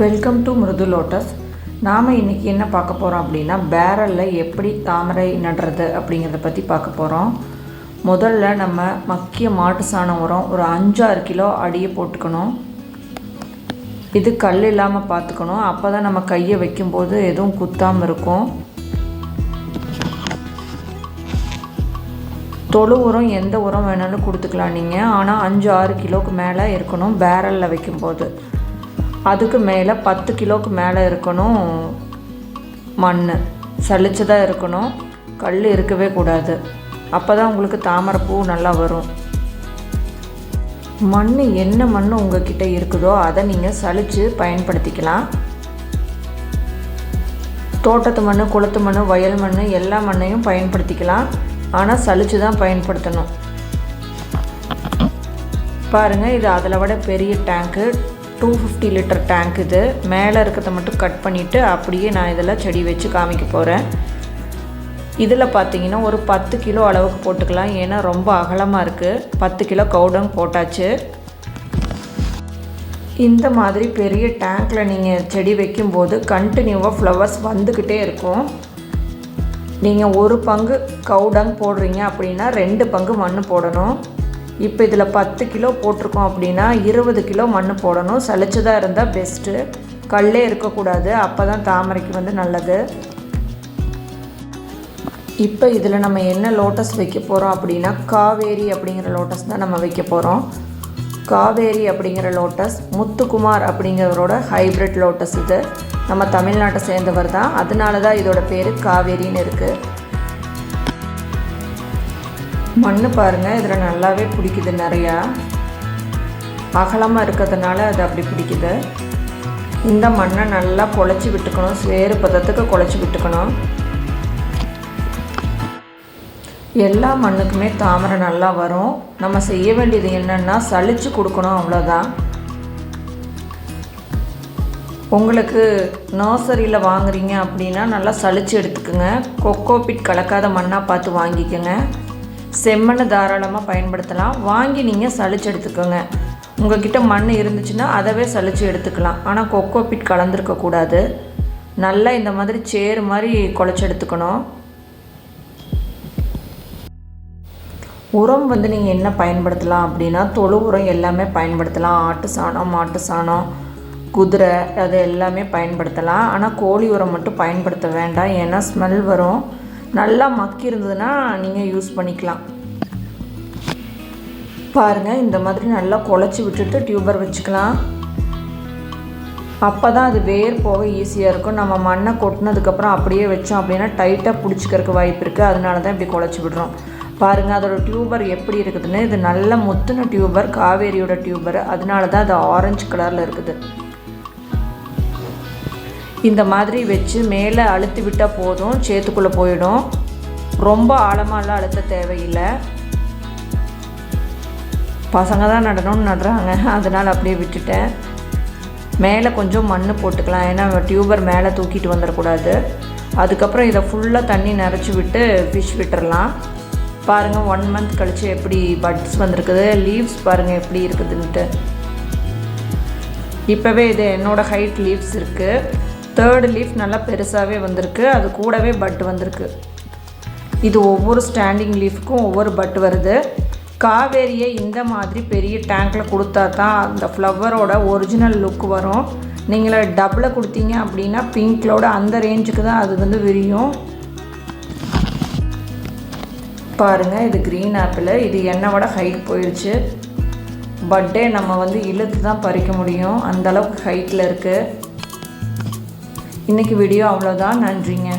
Welcome to மிருது lotus நாம் இன்றைக்கி என்ன பார்க்க போகிறோம் அப்படின்னா பேரலில் எப்படி தாமரை நடுறது அப்படிங்கிறத பற்றி பார்க்க போகிறோம் முதல்ல நம்ம மக்கிய மாட்டு சாணம் உரம் ஒரு அஞ்சாறு கிலோ அடியை போட்டுக்கணும். இது கல் இல்லாமல் பார்த்துக்கணும். அப்போ தான் நம்ம கையை வைக்கும்போது எதுவும் குத்தாமல் இருக்கும். தொழு உரம் எந்த உரம் வேணாலும் கொடுத்துக்கலாம் நீங்கள் ஆனால் அஞ்சு ஆறு கிலோவுக்கு மேலே இருக்கணும் பேரலில் வைக்கும்போது. அதுக்கு மேலே பத்து கிலோவுக்கு மேலே இருக்கணும் மண் சளிச்சதாக இருக்கணும். கல் இருக்கவே கூடாது. அப்போ தான் உங்களுக்கு தாமரைப்பூ நல்லா வரும். மண் என்ன மண் உங்ககிட்ட இருக்குதோ அதை நீங்கள் சலித்து பயன்படுத்திக்கலாம். தோட்டத்து மண் குளத்து மண் வயல் மண் எல்லா மண்ணையும் பயன்படுத்திக்கலாம். ஆனால் சலித்து தான் பயன்படுத்தணும். பாருங்கள் இது அதில் விட பெரிய டேங்க்கு டூ ஃபிஃப்டி லிட்டர் டேங்க் இது. மேலே இருக்கிறத மட்டும் கட் பண்ணிவிட்டு அப்படியே நான் இதில் செடி வச்சு காமிக்க போகிறேன் இதில் பார்த்தீங்கன்னா ஒரு பத்து கிலோ அளவுக்கு போட்டுக்கலாம். ஏன்னா ரொம்ப அகலமாக இருக்குது பத்து கிலோ கவுடங் போட்டாச்சு. இந்த மாதிரி பெரிய டேங்க்கில் நீங்கள் செடி வைக்கும்போது கண்டினியூவாக ஃப்ளவர்ஸ் வந்துக்கிட்டே இருக்கும். நீங்கள் ஒரு பங்கு கவுடங் போடுறீங்க அப்படின்னா ரெண்டு பங்கு மண் போடணும். இப்போ இதில் பத்து கிலோ போட்டிருக்கோம் அப்படின்னா இருபது கிலோ மண் போடணும். சளிச்சதாக இருந்தால் பெஸ்ட்டு கல்லே இருக்கக்கூடாது. அப்போ தான் தாமரைக்கு வந்து நல்லது. இப்போ இதில் நம்ம என்ன லோட்டஸ் வைக்க போகிறோம் அப்படின்னா காவேரி அப்படிங்கிற லோட்டஸ் தான் நம்ம வைக்க போகிறோம் காவேரி அப்படிங்கிற லோட்டஸ் முத்துக்குமார் அப்படிங்கிறவரோட ஹைப்ரிட் லோட்டஸ் இது. நம்ம தமிழ்நாட்டை சேர்ந்தவர் தான். அதனால தான் இதோட பேர் காவேரின்னு இருக்குது மண் பாருங்கள் இதில் நல்லாவே பிடிக்குது நிறையா. அகலமாக இருக்கிறதுனால அது அப்படி பிடிக்குது. இந்த மண்ணை நல்லா குழச்சி விட்டுக்கணும் சேறு பதத்துக்கு குழச்சி விட்டுக்கணும். எல்லா மண்ணுக்குமே தாமரை நல்லா வரும். நம்ம செய்ய வேண்டியது என்னென்னா சளிச்சு கொடுக்கணும் அவ்வளோதான் உங்களுக்கு நர்சரியில் வாங்குறீங்க அப்படின்னா நல்லா சளிச்சு எடுத்துக்கோங்க. கொக்கோபிட் கலக்காத மண்ணாக பார்த்து வாங்கிக்கோங்க. செம்மண்ணை தாராளமாக பயன்படுத்தலாம். வாங்கி நீங்கள் சளிச்சு எடுத்துக்கோங்க. உங்ககிட்ட மண் இருந்துச்சுன்னா அதவே சளிச்சு எடுத்துக்கலாம். ஆனால் கொக்கோ பிட் கலந்துருக்கக்கூடாது நல்லா இந்த மாதிரி சேறு மாதிரி குழச்சி எடுத்துக்கணும். உரம் வந்து நீங்கள் என்ன பயன்படுத்தலாம் அப்படின்னா தொழு உரம் எல்லாமே பயன்படுத்தலாம். ஆட்டு சாணம் மாட்டு சாணம் குதிரை அது எல்லாமே பயன்படுத்தலாம். ஆனால் கோழி உரம் மட்டும் பயன்படுத்த வேண்டாம். ஏன்னா ஸ்மெல் வரும். நல்லா மக்கி இருந்ததுன்னா நீங்கள் யூஸ் பண்ணிக்கலாம். பாருங்கள் இந்த மாதிரி நல்லா குழச்சி விட்டுட்டு டியூபர் வச்சுக்கலாம். அப்போ தான் அது வேர் போக ஈஸியாக இருக்கும். நம்ம மண்ணை கொட்டினதுக்கப்புறம் அப்படியே வச்சோம் அப்படின்னா டைட்டாக பிடிச்சிக்கிறதுக்கு வாய்ப்பு இருக்குது அதனால தான் இப்படி குழச்சி விடுறோம். பாருங்கள் அதோட டியூபர் எப்படி இருக்குதுன்னு. இது நல்ல முத்துன டியூபர் காவேரியோட டியூபர் அதனால தான் அது ஆரஞ்சு கலரில் இருக்குது. இந்த மாதிரி வச்சு மேலே அழுத்தி விட்டால் போதும் சேத்துக்குள்ளே போயிடும். ரொம்ப ஆழமாலாம் அழுத்த தேவையில்லை. பசங்க தான் நடணும்னு நடுறாங்க. அதனால் அப்படியே விட்டுட்டேன். மேலே கொஞ்சம் மண் போட்டுக்கலாம். ஏன்னா டியூபர் மேலே தூக்கிட்டு வந்துடக்கூடாது. அதுக்கப்புறம் இதை ஃபுல்லாக தண்ணி நிறச்சி விட்டு ஃபிஷ் விட்டுறலாம். பாருங்கள் ஒன் மந்த் கழித்து எப்படி பட்ஸ் வந்திருக்குது. லீவ்ஸ் பாருங்கள் எப்படி இருக்குதுன்ட்டு. இப்போவே இது என்னோடய ஹைட் லீவ்ஸ் இருக்குது தேர்டு லீஃப் நல்லா பெருசாகவே வந்திருக்கு. அது கூடவே பட் வந்திருக்கு. இது ஒவ்வொரு ஸ்டாண்டிங் லீஃப்க்கும் ஒவ்வொரு பட் வருது. காவேரியை இந்த மாதிரி பெரிய டேங்க்கில் கொடுத்தா தான் அந்த ஃப்ளவரோட ஒரிஜினல் லுக் வரும். நீங்கள் டபுளை கொடுத்தீங்க அப்படின்னா பிங்க்லோட அந்த ரேஞ்சுக்கு தான் அது வந்து விரியும். பாருங்கள் இது க்ரீன் ஆப்பிள் இது என்னோட ஹைட் போயிடுச்சு பட்டே நம்ம வந்து இழுத்து தான் பறிக்க முடியும். அந்தளவுக்கு ஹைட்டில் இருக்குது இன்றைக்கி வீடியோ அவ்வளோதான் நன்றிங்க.